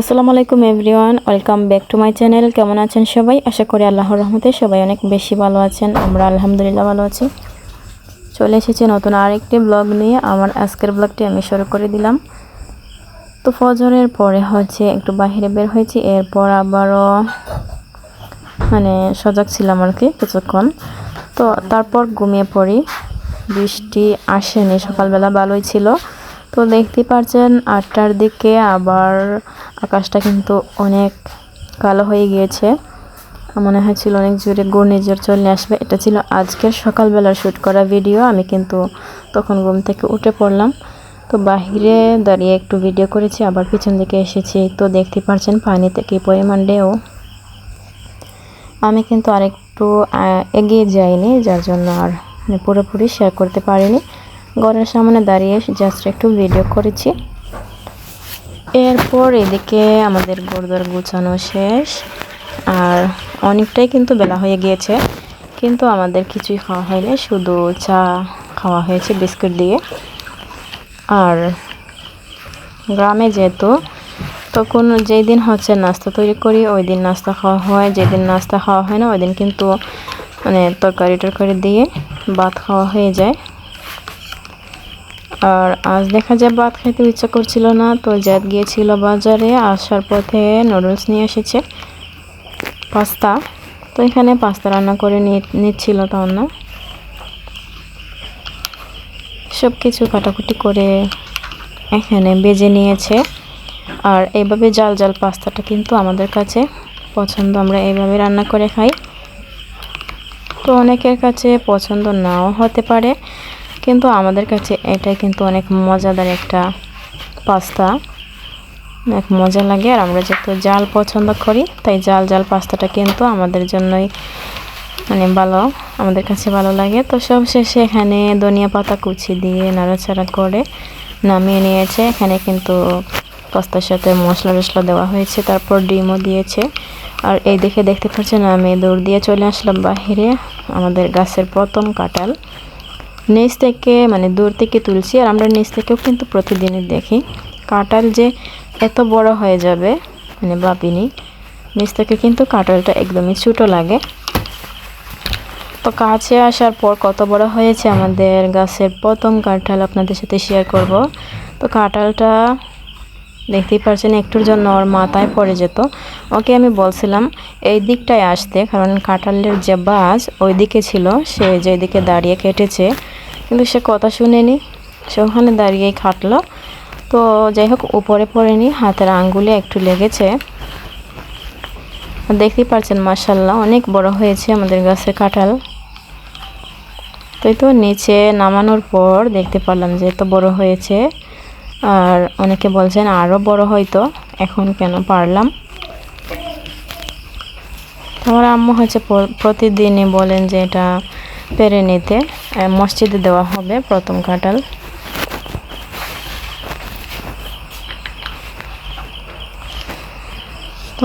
আসসালামু আলাইকুম everyone, welcome back to my channel. কেমন আছেন সবাই? আশা করি আল্লাহর রহমতে সবাই অনেক বেশি ভালো আছেন। আমরা আলহামদুলিল্লাহ ভালো আছি। চলে এসেছি নতুন আরেকটি ব্লগ নিয়ে। আমার আজকের ব্লগটি আমি শুরু করে দিলাম। তো ফজরের পরে হচ্ছে একটু বাইরে বের হয়েছি। এরপর আবারও মানে সজাগ ছিলাম আর কি কিছুক্ষণ। তো তারপর ঘুমিয়ে পড়ি। বৃষ্টি আসেনি, সকালবেলা ভালোই ছিল। তো দেখতে পাচ্ছেন আটটার দিকে আবার আকাশটা কিন্তু অনেক কালো হয়ে গিয়েছে। মনে হয়েছিল অনেক জোরে ঘূর্ণিঝড় চলে আসবে। এটা ছিল আজকের সকালবেলা শ্যুট করা ভিডিও। আমি কিন্তু তখন ঘুম থেকে উঠে পড়লাম। তো বাহিরে দাঁড়িয়ে একটু ভিডিও করেছি, আবার পিছন দিকে এসেছি। তো দেখতে পাচ্ছেন পানিতে কী পরিমাণ ঢেউ। আমি কিন্তু আরেকটু এগিয়ে যাইনি, যার জন্য আর মানে পুরোপুরি শেয়ার করতে পারিনি। ঘরের সামনে দাঁড়িয়ে জাস্ট একটু ভিডিও করেছি। এরপর এদিকে আমাদের গোরদর গুছানো শেষ। আর অনেকটাই কিন্তু বেলা হয়ে গিয়েছে, কিন্তু আমাদের কিছুই খাওয়া হয়নি। শুধু চা খাওয়া হয়েছে বিস্কুট দিয়ে। আর গ্রামে যেহেতু, তখন যেই দিন হচ্ছে নাস্তা তৈরি করি, ওই দিন নাস্তা খাওয়া হয়। যেদিন নাস্তা খাওয়া হয় না, ওই দিন কিন্তু মানে তরকারি টরকারি দিয়ে ভাত খাওয়া হয়ে যায়। আর আজ দেখা যায় ভাত খেতে ইচ্ছা করছিল না, তো জ্যাদ গিয়েছিল বাজারে, আসার পথে নুডলস নিয়ে এসেছে, পাস্তা। তো এখানে পাস্তা রান্না করে নিচ্ছিল তখন না সব কিছু কাটাকুটি করে এখানে বেজে নিয়েছে। আর এইভাবে জাল জাল পাস্তাটা কিন্তু আমাদের কাছে পছন্দ, আমরা এইভাবে রান্না করে খাই। তো অনেকের কাছে পছন্দ নাও হতে পারে। কিন্তু আমাদের কাছে এটা কিন্তু অনেক মজাদার একটা পাস্তা। অনেক মজা লাগে আর আমরা যেহেতু জাল পছন্দ করি, তাই জাল জাল পাস্তাটা কিন্তু আমাদের জন্যই মানে ভালো, আমাদের কাছে ভালো লাগে। তো সব শেষে এখানে ধনিয়া পাতা কুচি দিয়ে নাড়াচাড়া করে নামিয়ে নিয়েছে। এখানে কিন্তু পাস্তার সাথে মশলা টশলা দেওয়া হয়েছে, তারপর ডিমও দিয়েছে। আর এই দেখে দেখতে পাচ্ছেন আমি দৌড় দিয়ে চলে আসলাম বাহিরে আমাদের গাছের প্রথম কাঁঠাল। নিচ থেকে মানে দূর থেকে তুলছি, আর আমরা নিচ থেকেও কিন্তু প্রতিদিনই দেখি। কাঁটাল যে এত বড় হয়ে যাবে মানে ভাবিনি, নিচ থেকে কিন্তু কাঁটালটা একদমই ছোটো লাগে। তো কাছে আসার পর কত বড় হয়েছে আমাদের গাছের প্রথম কাঁঠাল আপনাদের সাথে শেয়ার করব। তো কাঁঠালটা দেখতেই পারছেন, একটুর জন্য ওর মাথায় পড়ে যেত। ওকে আমি বলছিলাম, এই দিকটায় আসতে, কারণ কাঁঠালের যে বাস ওই দিকে ছিল, সে যেদিকে দাঁড়িয়ে কেটেছে। কিন্তু সে কথা শুনেনি, সে ওখানে দাঁড়িয়েই খাটলো। তো যাই হোক, উপরে পড়েনি, হাতের আঙ্গুলে একটু লেগেছে। দেখতেই পারছেন মার্শাল্লাহ অনেক বড় হয়েছে আমাদের গাছের কাঁঠাল। তো তো নিচে নামানোর পর দেখতে পারলাম যে এত বড় হয়েছে। আর অনেকে বলছেন আরও বড় হয়তো, এখন কেন পারলাম? আমার আম্মু হচ্ছে প্রতিদিনই বলেন যে এটা পেরে নিতে মসজিদে দেওয়া হবে প্রথম কাঁঠাল। তো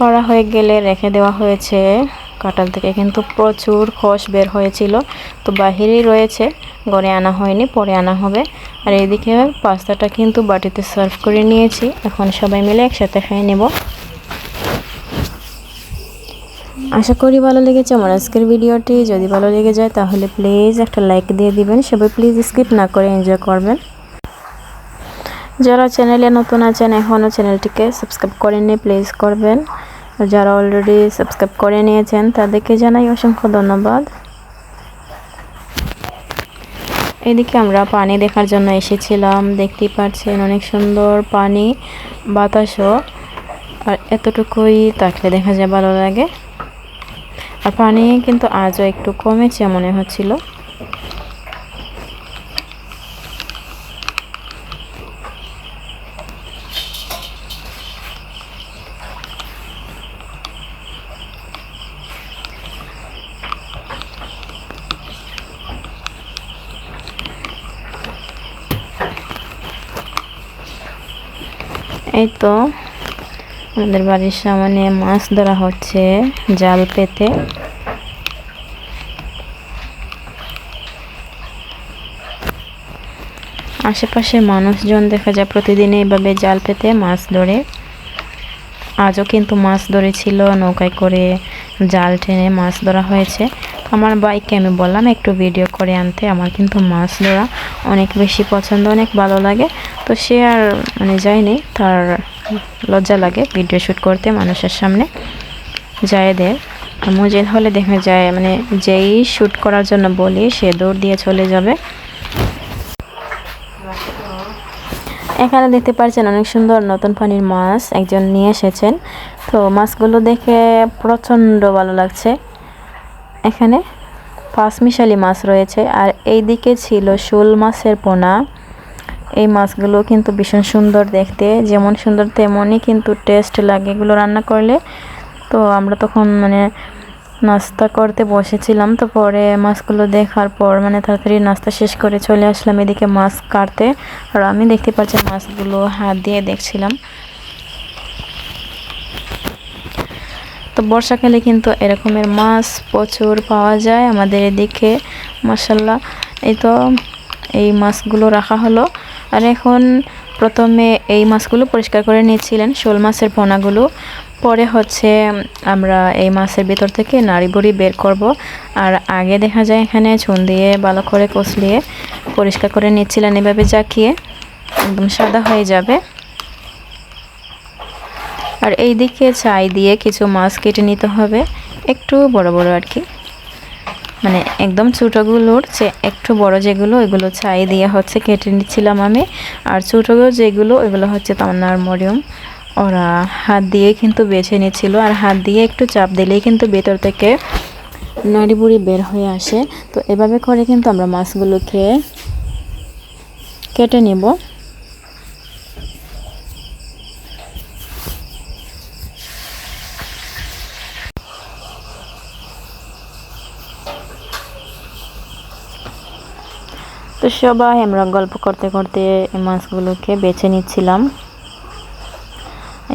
পাড়া হয়ে গেলে রেখে দেওয়া হয়েছে। কাঁঠাল থেকে কিন্তু প্রচুর খস বের হয়েছিল। তো বাহিরেই রয়েছে। ঘরে আনা হয়নি, পরে আনা হবে। আর এদিকে পাস্তাটা কিন্তু বাটিতে সার্ভ করে নিয়েছি। এখন সবাই মিলে একসাথে খেয়ে নেব। আশা করি ভালো লেগেছে আমার আজকের ভিডিওটি। যদি ভালো লেগে যায় তাহলে প্লিজ একটা লাইক দিয়ে দিবেন। সবাই প্লিজ স্কিপ না করে এনজয় করবেন। যারা চ্যানেলে নতুন আছেন এখনও চ্যানেলটিকে সাবস্ক্রাইব করেননি প্লিজ করবেন। যারা অলরেডি সাবস্ক্রাইব করে নিয়েছেন, তাদেরকে জানাই অসংখ্য ধন্যবাদ। এদিকে আমরা পানি দেখার জন্য এসেছিলাম, দেখতেই পাচ্ছেন অনেক সুন্দর পানি, বাতাসও, আর এতটুকুই তাকলে দেখা যায় ভালো লাগে। আর পানি কিন্তু আজও একটু কমেছে মনে হচ্ছিল। এই তো আমাদের বাড়ির সামনে মাছ ধরা হচ্ছে জাল পেতে। আশেপাশে মানুষজন দেখা যায় প্রতিদিন এইভাবে জাল পেতে মাছ ধরে। আজও কিন্তু মাছ ধরেছিল, নৌকায় করে জাল টেনে মাছ ধরা হয়েছে। আমার বাইককে আমি বললাম, একটু ভিডিও করে আনতে। আমার কিন্তু মাছ ধরা অনেক বেশি পছন্দ, অনেক ভালো লাগে। তো সে আর মানে যায়নি। তার লজ্জা লাগে ভিডিও শ্যুট করতে মানুষের সামনে। জায়েদের মজিদ হলে দেখা যায় মানে যেই শ্যুট করার জন্য বলি, সে দৌড় দিয়ে চলে যাবে। এখানে দেখতে পাচ্ছেন অনেক সুন্দর নতুন পানির মাছ একজন নিয়ে এসেছেন। তো মাছগুলো দেখে প্রচণ্ড ভালো লাগছে। এখানে পাঁচ মিশালি মাছ রয়েছে। আর এই দিকে ছিল শোল মাছের পোনা। এই মাছগুলো কিন্তু ভীষণ সুন্দর দেখতে। যেমন সুন্দর তেমনই কিন্তু টেস্ট লাগে এগুলো রান্না করলে। তো আমরা তখন মানে নাস্তা করতে বসেছিলাম। তো পরে মাছগুলো দেখার পর মানে তাড়াতাড়ি নাস্তা শেষ করে চলে আসলাম এদিকে মাছ কাটতে। আর আমি দেখতে পাচ্ছি মাছগুলো হাত দিয়ে দেখছিলাম। তো বর্ষাকালে কিন্তু এরকমের মাছ প্রচুর পাওয়া যায় আমাদের এদিকে। মাসাল্লাহ এই তো এই মাছগুলো রাখা হলো। আর এখন প্রথমে এই মাছগুলো পরিষ্কার করে নিয়েছিলেন, শোল মাছের পোনাগুলো। পরে হচ্ছে আমরা এই মাছের ভিতর থেকে নাড়ি বড়ি বের করব। আর আগে দেখা যায় এখানে চুন দিয়ে ভালো করে কষলিয়ে পরিষ্কার করে নিচ্ছিলেন। এভাবে জাকিয়ে একদম সাদা হয়ে যাবে। আর এই দিকে চাই দিয়ে কিছু মাছ কেটে নিতে হবে, একটু বড় বড় আর কি। মানে একদম ছোটোগুলোর যে একটু বড় যেগুলো, ওইগুলো ছাই দিয়ে হচ্ছে কেটে নিচ্ছিলাম আমি। আর ছোটোগুলো যেগুলো, ওইগুলো হচ্ছে তামান্নার মরিয়ম। ওরা হাত দিয়ে কিন্তু বেছে নিচ্ছিল। আর হাত দিয়ে একটু চাপ দিলেই কিন্তু ভেতর থেকে নাড়ি বুড়ি বের হয়ে আসে। তো এভাবে করে কিন্তু আমরা মাছগুলোকে কেটে নেব। তো সবাই, আমরা গল্প করতে করতে মাছগুলোকে বেছে নিচ্ছিলাম।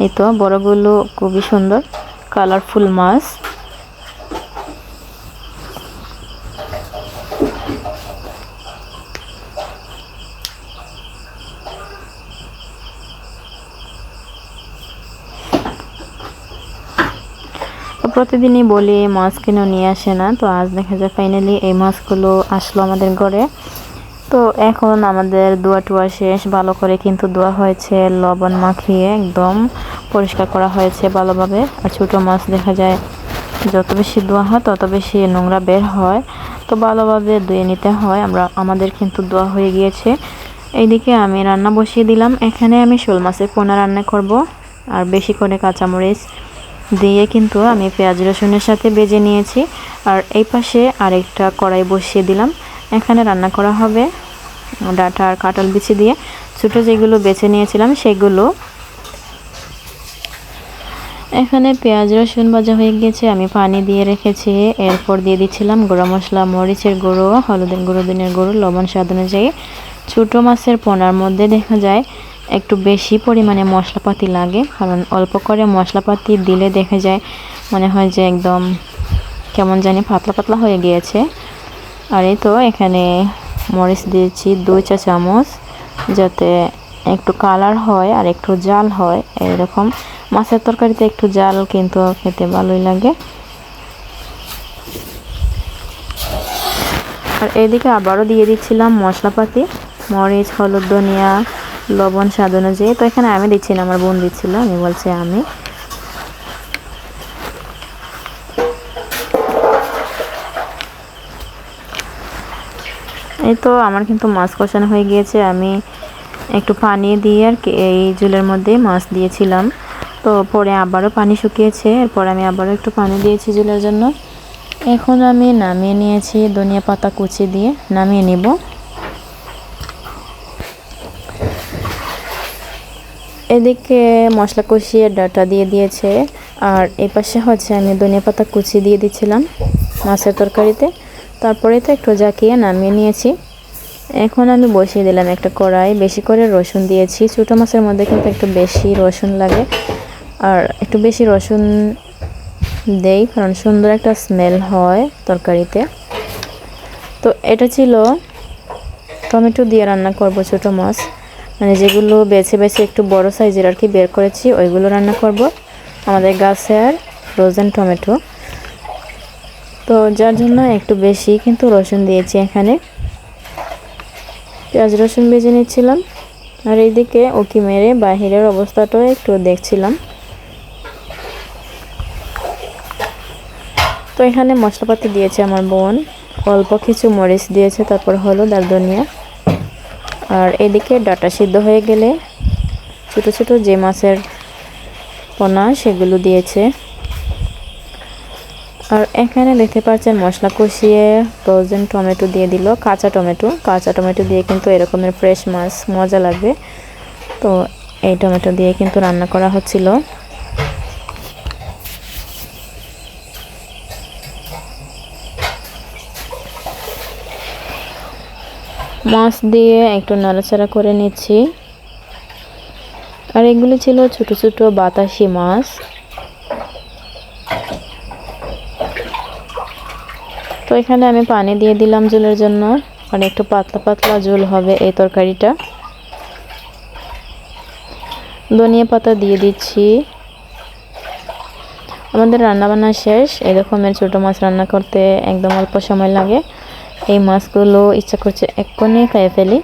এই তো, বড়গুলো খুবই সুন্দর কালারফুল মাছ। প্রতিদিনই বলি, মাছ কিনে নিয়ে আসে না, তো আজ দেখা যায় ফাইনালি এই মাছগুলো আসলো আমাদের ঘরে। তো এখন আমাদের দোয়া টুয়া শেষ। ভালো করে কিন্তু দোয়া হয়েছে, লবণ মাখিয়ে একদম পরিষ্কার করা হয়েছে ভালোভাবে। আর ছোটো মাছ দেখা যায়, যত বেশি দোয়া হয় তত বেশি নোংরা বের হয়। তো ভালোভাবে ধুয়ে নিতে হয়। আমরা, আমাদের কিন্তু দোয়া হয়ে গিয়েছে। এইদিকে আমি রান্না বসিয়ে দিলাম। এখানে আমি শোল মাছের পোনা রান্না করব। আর বেশি করে কাঁচামরিচ দিয়ে কিন্তু আমি পেঁয়াজ রসুনের সাথে বেজে নিয়েছি। আর এই পাশে আরেকটা কড়াই বসিয়ে দিলাম। এখানে রান্না করা হবে ডাটা আর কাঁঠাল বিছি দিয়ে। ছোটো যেগুলো বেছে নিয়েছিলাম সেগুলো। এখানে পেঁয়াজ, রসুন ভাজা হয়ে গেছে আমি পানি দিয়ে রেখেছি। এরপর দিয়ে দিচ্ছিলাম গুঁড়ো মশলা, মরিচের গুঁড়ো, হলুদের গুঁড়ো দিনের গুঁড়ো, লবণ স্বাদ অনুযায়ী। ছোটো মাছের পোনার মধ্যে দেখা যায় একটু বেশি পরিমাণে মশলাপাতি লাগে, কারণ অল্প করে মশলাপাতি দিলে দেখা যায় মনে হয় যে একদম কেমন জানি পাতলা পাতলা হয়ে গিয়েছে। আর এই তো এখানে মরিচ দিয়েছি দুই চা চামচ, যাতে একটু কালার হয় আর একটু জাল হয়। এরকম মাছের তরকারিতে একটু জাল কিন্তু খেতে ভালোই লাগে। আর এদিকে আবারও দিয়ে দিচ্ছিলাম মশলাপাতি, মরিচ, হলুদ, ধনিয়া, লবণ, স্বাদ অনুযায়ী। তো এখানে আমি দিচ্ছি না, আমার বোন দিচ্ছিল, আমি বলছি আমি। এই তো আমার কিন্তু মাছ কষানো হয়ে গিয়েছে। আমি একটু পানি দিয়ে আর এই জলের মধ্যে মাছ দিয়েছিলাম। তো পরে আবারও পানি শুকিয়েছে। এরপর আমি আবারও একটু পানি দিয়েছি জলের জন্য। এখন আমি নামিয়ে নিয়েছি ধনিয়া পাতা কুচি দিয়ে। নামিয়ে নিব। এদিকে মশলা কষিয়ে ডাটা দিয়ে দিয়েছে। আর এই পাশে হচ্ছে আমি ধনিয়া পাতা কুচি দিয়ে দিচ্ছিলাম মাছের তরকারিতে। তারপরে তো একটু জাকিয়ে নামিয়ে নিয়েছি। এখন আমি বসিয়ে দিলাম একটা কড়াই, বেশি করে রসুন দিয়েছি। ছোটো মাছের মধ্যে কিন্তু একটু বেশি রসুন লাগে। আর একটু বেশি রসুন দেই, কারণ সুন্দর একটা স্মেল হয় তরকারিতে। তো এটা ছিল টমেটো দিয়ে রান্না করব ছোট মাছ। মানে যেগুলো বেছে বেছে একটু বড় সাইজের আর কি বের করেছি, ওইগুলো রান্না করব। আমাদের গাছের ফ্রোজেন টমেটো। তো যার জন্য একটু বেশি কিন্তু রসুন দিয়েছি এখানে। পেঁয়াজ রসুন ভেজে নিচ্ছিলাম। আর এইদিকে ওকি মেরে বাহিরের অবস্থাটাও একটু দেখছিলাম। তো এখানে মশলাপাতি দিয়েছে আমার বোন। অল্প কিছু মরিচ দিয়েছে, তারপর হলুদ আর ধনিয়া। আর এদিকে ডাটা সিদ্ধ হয়ে গেলে ছোট ছোট যে মাছের পোনা সেগুলো দিয়েছে। আর এখানে দেখতে পাচ্ছেন মশলা কষিয়ে ফ্রোজেন টমেটো দিয়ে দিল, কাঁচা টমেটো কাঁচা টমেটো দিয়ে কিন্তু এরকমের ফ্রেশ মাছ, মজা লাগবে। তো এই টমেটো দিয়ে কিন্তু রান্না করা হচ্ছিল। মাছ দিয়ে একটু নাড়াচাড়া করে নিচ্ছি। আর এগুলি ছিল ছোট ছোট বাতাসি মাছ। তো এখানে আমি পানি দিয়ে দিলাম জুলের জন্য। মানে একটু পাতলা পাতলা ঝোল হবে এই তরকারিটা। ধনিয়া পাতা দিয়ে দিচ্ছি। আমাদের রান্নাবান্না শেষ। এরকমের ছোটো মাছ রান্না করতে একদম অল্প সময় লাগে। এই মাছগুলো ইচ্ছা করছে এক্ষুনি খেয়ে ফেলি।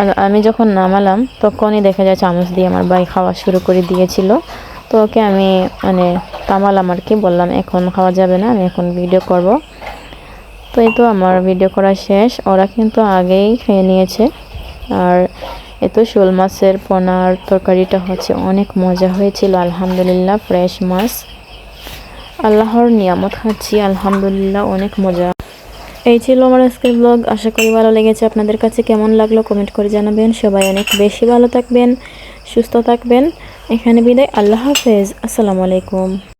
আর আমি যখন নামালাম, তখনই দেখা যায় চামচ দিয়ে আমার ভাই খাওয়া শুরু করে দিয়েছিল। তো ওকে আমি মানে থামালাম আর কি, বললাম এখন খাওয়া যাবে না, আমি এখন ভিডিও করব। তো এই তো আমার ভিডিও করা শেষ। ওরা কিন্তু আগেই খেয়ে নিয়েছে। আর এ তো শোল মাছের পোনার তরকারিটা হচ্ছে অনেক মজা হয়েছিল, আলহামদুলিল্লাহ, ফ্রেশ মাছ। আল্লাহর নিয়ামত খাচ্ছি, আলহামদুলিল্লাহ, অনেক মজা। এই ছিল আমার আজকের ব্লগ আশা করি ভালো লেগেছে। আপনাদের কাছে কেমন লাগল কমেন্ট করে জানাবেন। সবাই অনেক বেশি ভালো থাকবেন, সুস্থ থাকবেন। এখানে বিদায়। আল্লাহ হাফেজ। আসসালামু আলাইকুম।